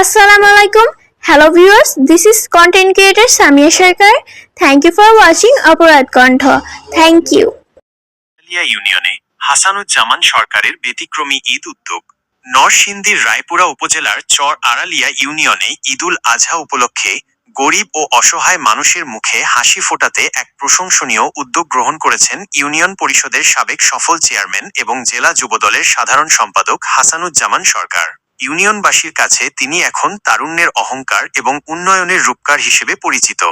Assalamu আলাইকুম hello viewers, this is creator Samia Sharkar. Thank you for watching Aparat Kantha. Thank you. Alia ইউনিয়নে হাসানুজ্জামান সরকারের ব্যতিক্রমী ঈদ উদ্যোগ নরসিংদীর রায়পুরা উপজেলার চর আড়ালিয়া ইউনিয়নে ঈদুল আজহা উপলক্ষে গরিব ও অসহায় মানুষের মুখে হাসি ফোটাতে এক প্রশংসনীয় উদ্যোগ গ্রহণ করেছেন ইউনিয়ন পরিষদের সাবেক সফল চেয়ারম্যান এবং জেলা যুবদলের সাধারণ সম্পাদক হাসানুজ্জামান সরকার ইউনিয়নবাসীর কাছে তিনি এখন তারুণ্যের অহংকার এবং উন্নয়নের রূপকার হিসেবে পরিচিত।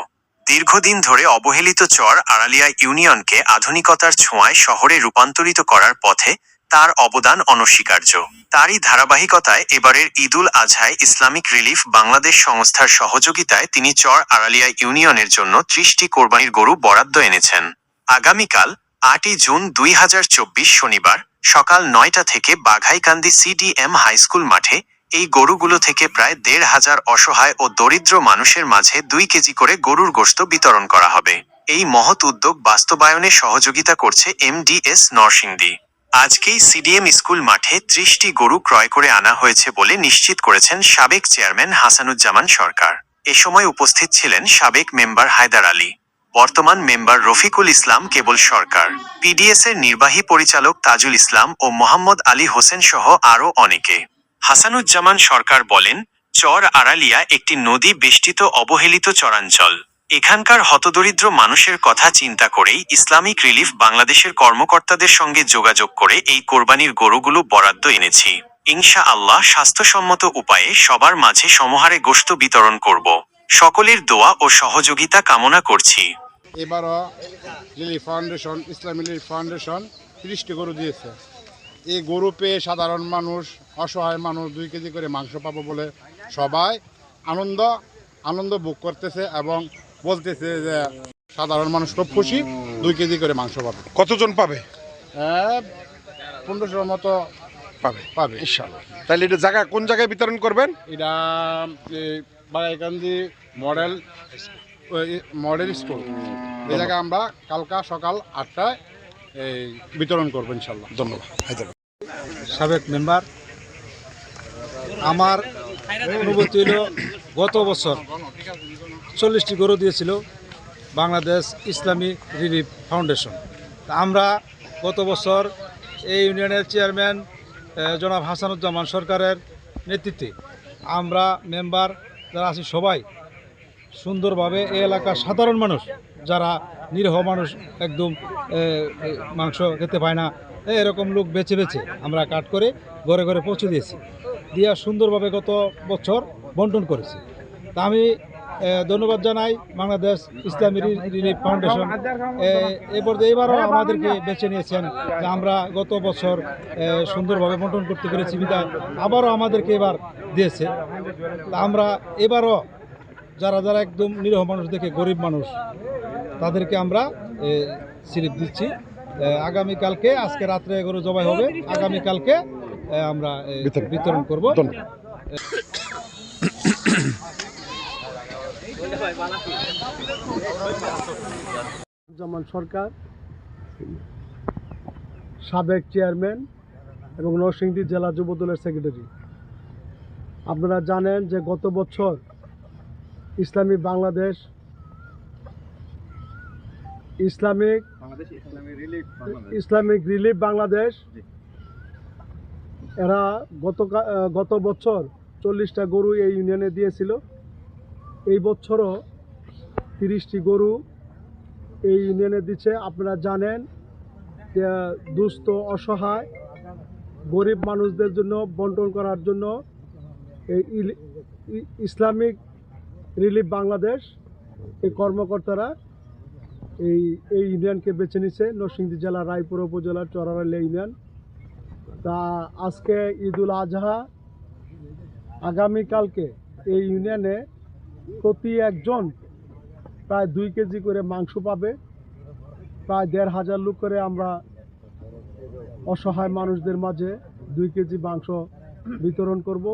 দীর্ঘদিন ধরে অবহেলিত চর আড়ালিয়া ইউনিয়নকে আধুনিকতার ছোঁয়ায় শহরে রূপান্তরিত করার পথে তার অবদান অনস্বীকার্য। তারই ধারাবাহিকতায় এবারের ঈদুল আজহায় ইসলামিক রিলিফ বাংলাদেশ সংস্থার সহযোগিতায় তিনি চর আড়ালিয়া ইউনিয়নের জন্য ত্রিশটি কোরবানির গরু বরাদ্দ এনেছেন। আগামীকাল, আটই জুন দুই হাজার চব্বিশ শনিবার সকাল নয়টা থেকে বাঘাইকান্দি সিডিএম হাইস্কুল মাঠে এই গরুগুলো থেকে প্রায় দেড় হাজার অসহায় ও দরিদ্র মানুষের মাঝে দুই কেজি করে গরুর গোস্ত বিতরণ করা হবে। এই মহৎ উদ্যোগ বাস্তবায়নে সহযোগিতা করছে এমডিএস নরসিংদী। আজকেই সিডিএম স্কুল মাঠে ত্রিশটি গরু ক্রয় করে আনা হয়েছে বলে নিশ্চিত করেছেন সাবেক চেয়ারম্যান হাসানুজ্জামান সরকার। এ সময় উপস্থিত ছিলেন সাবেক মেম্বার হায়দার আলী। বর্তমান মেম্বার রফিকুল ইসলাম কেবল সরকার। পিডিএস এর নির্বাহী পরিচালক তাজুল ইসলাম ও মোহাম্মদ আলী হোসেন সহ আরও অনেকে। হাসানুজ্জামান সরকার বলেন, চর আড়ালিয়া একটি নদী বেষ্টিত অবহেলিত চরাঞ্চল। এখানকার হতদরিদ্র মানুষের কথা চিন্তা করেই ইসলামিক রিলিফ বাংলাদেশের কর্মকর্তাদের সঙ্গে যোগাযোগ করে এই কোরবানির গরুগুলো বরাদ্দ এনেছি। ইনশা আল্লাহ স্বাস্থ্যসম্মত উপায়ে সবার মাঝে সমহারে গোশত বিতরণ করব। সকলের দোয়া ও সহযোগিতা কামনা করছি। এবারও লিলি ফাউন্ডেশন ইসলামী লিলি ফাউন্ডেশন ত্রিশটি গরু দিয়েছে। এই গরু পেয়ে সাধারণ মানুষ অসহায় মানুষ দুই কেজি করে মাংস পাবো বলে সবাই আনন্দ আনন্দ ভোগ করতেছে এবং বলতেছে যে সাধারণ মানুষ খুব খুশি দুই কেজি করে মাংস পাবে। কতজন পাবে? পনেরোশোর মতো পাবে। পাবে। ইনশাআল্লাহ। তাহলে এটা জায়গা কোন জায়গায় বিতরণ করবেন? এটা বাগাইকান্দি মডেল মডেল স্কুল। এই জায়গায় আমরা কালকা সকাল আটটায় এই বিতরণ করব ইনশাল্লাহ ধন্যবাদ। সাবেক মেম্বার আমার অনুভূতি হইল গত বছর চল্লিশটি গরু দিয়েছিল বাংলাদেশ ইসলামী রিলিফ ফাউন্ডেশন। তা আমরা গত বছর এই ইউনিয়নের চেয়ারম্যান জনাব হাসানুজ্জামান সরকারের নেতৃত্বে আমরা মেম্বার যারা আছি সবাই সুন্দরভাবে এই এলাকার সাধারণ মানুষ যারা নিরীহ মানুষ একদম মাংস খেতে পায় না এরকম লোক বেছে বেছে আমরা কাট করে ঘরে ঘরে পৌঁছে দিয়েছি। দিয়া সুন্দরভাবে গত বছর বন্টন করেছি। তা আমি ধন্যবাদ জানাই বাংলাদেশ ইসলামী রিলিফ ফাউন্ডেশন। এ, এবার এবারও আমাদেরকে বেছে নিয়েছেন যে আমরা গত বছর সুন্দরভাবে বন্টন করতে পেরেছি বিদায়। আবারও আমাদেরকে এবার দিয়েছে। তা আমরা এবারও যারা যারা একদম নিরহ মানুষ দেখে গরিব মানুষ তাদেরকে আমরা স্লিপ দিচ্ছি। আগামীকালকে আজকে রাত্রে গরু জবাই হবে আগামীকালকে আমরা বিতরণ। বিতরণ করব। জামান সরকার সাবেক চেয়ারম্যান এবং নরসিংদী জেলা যুবদলের সেক্রেটারি। আপনারা জানেন যে গত বছর ইসলামী Bangladesh Islamic Islamic Relief Bangladesh এরা গত গত বছর চল্লিশটা গরু এই ইউনিয়নে দিয়েছিল। এই বছরও তিরিশটি গরু এই ইউনিয়নে দিচ্ছে। আপনারা জানেন যে দুস্থ অসহায় গরিব মানুষদের জন্য বন্টন করার জন্য ইসলামিক রিলিফ বাংলাদেশ, এই কর্মকর্তারা এই এই ইউনিয়নকে বেছে নিছে। নরসিংদী জেলা, রায়পুর উপজেলার চরারালিয়া ইউনিয়ন। তা আজকে ঈদুল আজহা আগামীকালকে এই ইউনিয়নে প্রতি একজন প্রায় দুই কেজি করে মাংস পাবে। প্রায় দেড় হাজার লোক করে আমরা অসহায় মানুষদের মাঝে দুই কেজি মাংস বিতরণ করব।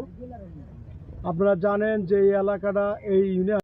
আপনারা জানেন যে এই এলাকাটা এই ইউনিয়ন